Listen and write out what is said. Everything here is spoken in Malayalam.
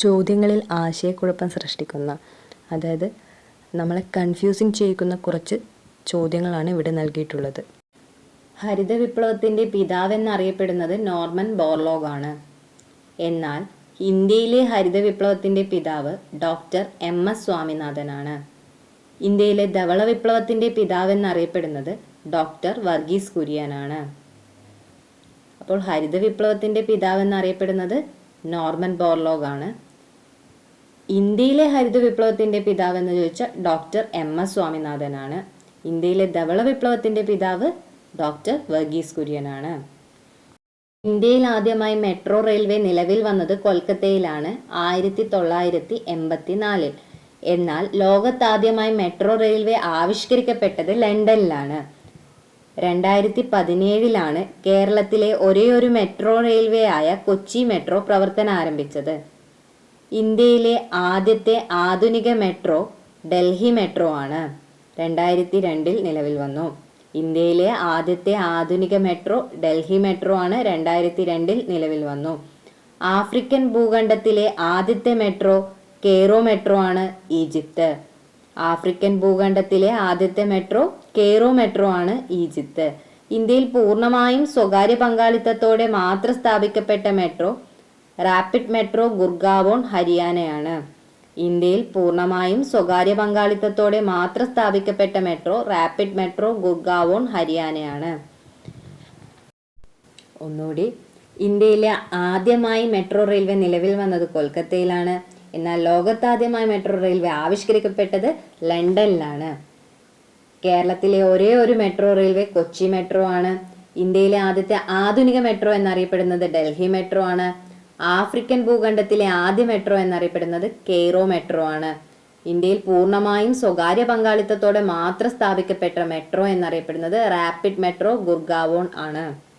ചോദ്യങ്ങളിൽ ആശയക്കുഴപ്പം സൃഷ്ടിക്കുന്ന അതായത് നമ്മളെ കൺഫ്യൂസിങ് ചെയ്യിക്കുന്ന കുറച്ച് ചോദ്യങ്ങളാണ് ഇവിടെ നൽകിയിട്ടുള്ളത്. ഹരിത വിപ്ലവത്തിന്റെ പിതാവെന്നറിയപ്പെടുന്നത് നോർമൻ ബോർലോഗ് ആണ്. എന്നാൽ ഇന്ത്യയിലെ ഹരിത വിപ്ലവത്തിന്റെ പിതാവ് ഡോക്ടർ എം എസ് സ്വാമിനാഥനാണ്. ഇന്ത്യയിലെ ധവള വിപ്ലവത്തിന്റെ പിതാവെന്നറിയപ്പെടുന്നത് ഡോക്ടർ വർഗീസ് കുര്യനാണ്. അപ്പോൾ ഹരിത വിപ്ലവത്തിന്റെ പിതാവെന്നറിയപ്പെടുന്നത് നോർമൻ ബോർലോഗ് ആണ്. ഇന്ത്യയിലെ ഹരിത വിപ്ലവത്തിന്റെ പിതാവെന്ന് ചോദിച്ചാൽ ഡോക്ടർ എം എസ് സ്വാമിനാഥനാണ്. ഇന്ത്യയിലെ ധവള വിപ്ലവത്തിന്റെ പിതാവ് ഡോക്ടർ വർഗീസ് കുര്യനാണ്. ഇന്ത്യയിൽ ആദ്യമായി മെട്രോ റെയിൽവേ നിലവിൽ വന്നത് കൊൽക്കത്തയിലാണ് ആയിരത്തി തൊള്ളായിരത്തി എൺപത്തി നാലിൽ എന്നാൽ ലോകത്താദ്യമായി മെട്രോ റെയിൽവേ ആവിഷ്കരിക്കപ്പെട്ടത് ലണ്ടനിലാണ്. രണ്ടായിരത്തി പതിനേഴിലാണ് കേരളത്തിലെ ഒരേയൊരു മെട്രോ റെയിൽവേ ആയ കൊച്ചി മെട്രോ പ്രവർത്തനം ആരംഭിച്ചത്. ഇന്ത്യയിലെ ആദ്യത്തെ ആധുനിക മെട്രോ ഡൽഹി മെട്രോ ആണ്. രണ്ടായിരത്തി രണ്ടിൽ നിലവിൽ വന്നു. ഇന്ത്യയിലെ ആദ്യത്തെ ആധുനിക മെട്രോ ഡൽഹി മെട്രോ ആണ് രണ്ടായിരത്തി രണ്ടിൽ നിലവിൽ വന്നു. ആഫ്രിക്കൻ ഭൂഖണ്ഡത്തിലെ ആദ്യത്തെ മെട്രോ കെയ്റോ മെട്രോ ആണ് ഈജിപ്ത്. ആഫ്രിക്കൻ ഭൂഖണ്ഡത്തിലെ ആദ്യത്തെ മെട്രോ കെയ്റോ മെട്രോ ആണ് ഈജിപ്ത്. ഇന്ത്യയിൽ പൂർണമായും സ്വകാര്യ പങ്കാളിത്തത്തോടെ മാത്രം സ്ഥാപിക്കപ്പെട്ട മെട്രോ റാപ്പിഡ് മെട്രോ ഗുർഗാവോൺ ഹരിയാനയാണ്. ഇന്ത്യയിൽ പൂർണമായും സ്വകാര്യ പങ്കാളിത്തത്തോടെ മാത്രം സ്ഥാപിക്കപ്പെട്ട മെട്രോ റാപ്പിഡ് മെട്രോ ഗുർഗാവോൺ ഹരിയാനയാണ്. ഒന്നുകൂടി ഇന്ത്യയിലെ ആദ്യമായി മെട്രോ റെയിൽവേ നിലവിൽ വന്നത് കൊൽക്കത്തയിലാണ്. എന്നാൽ ലോകത്താദ്യമായി മെട്രോ റെയിൽവേ ആവിഷ്കരിക്കപ്പെട്ടത് ലണ്ടനിലാണ്. കേരളത്തിലെ ഒരേ ഒരു മെട്രോ റെയിൽവേ കൊച്ചി മെട്രോ ആണ്. ഇന്ത്യയിലെ ആദ്യത്തെ ആധുനിക മെട്രോ എന്നറിയപ്പെടുന്നത് ഡൽഹി മെട്രോ ആണ്. ആഫ്രിക്കൻ ഭൂഖണ്ഡത്തിലെ ആദ്യ മെട്രോ എന്നറിയപ്പെടുന്നത് കെയ്റോ മെട്രോ ആണ്. ഇന്ത്യയിൽ പൂർണമായും സ്വകാര്യ പങ്കാളിത്തത്തോടെ മാത്രം സ്ഥാപിക്കപ്പെട്ട മെട്രോ എന്നറിയപ്പെടുന്നത് റാപ്പിഡ് മെട്രോ ഗുർഗാവോൺ ആണ്.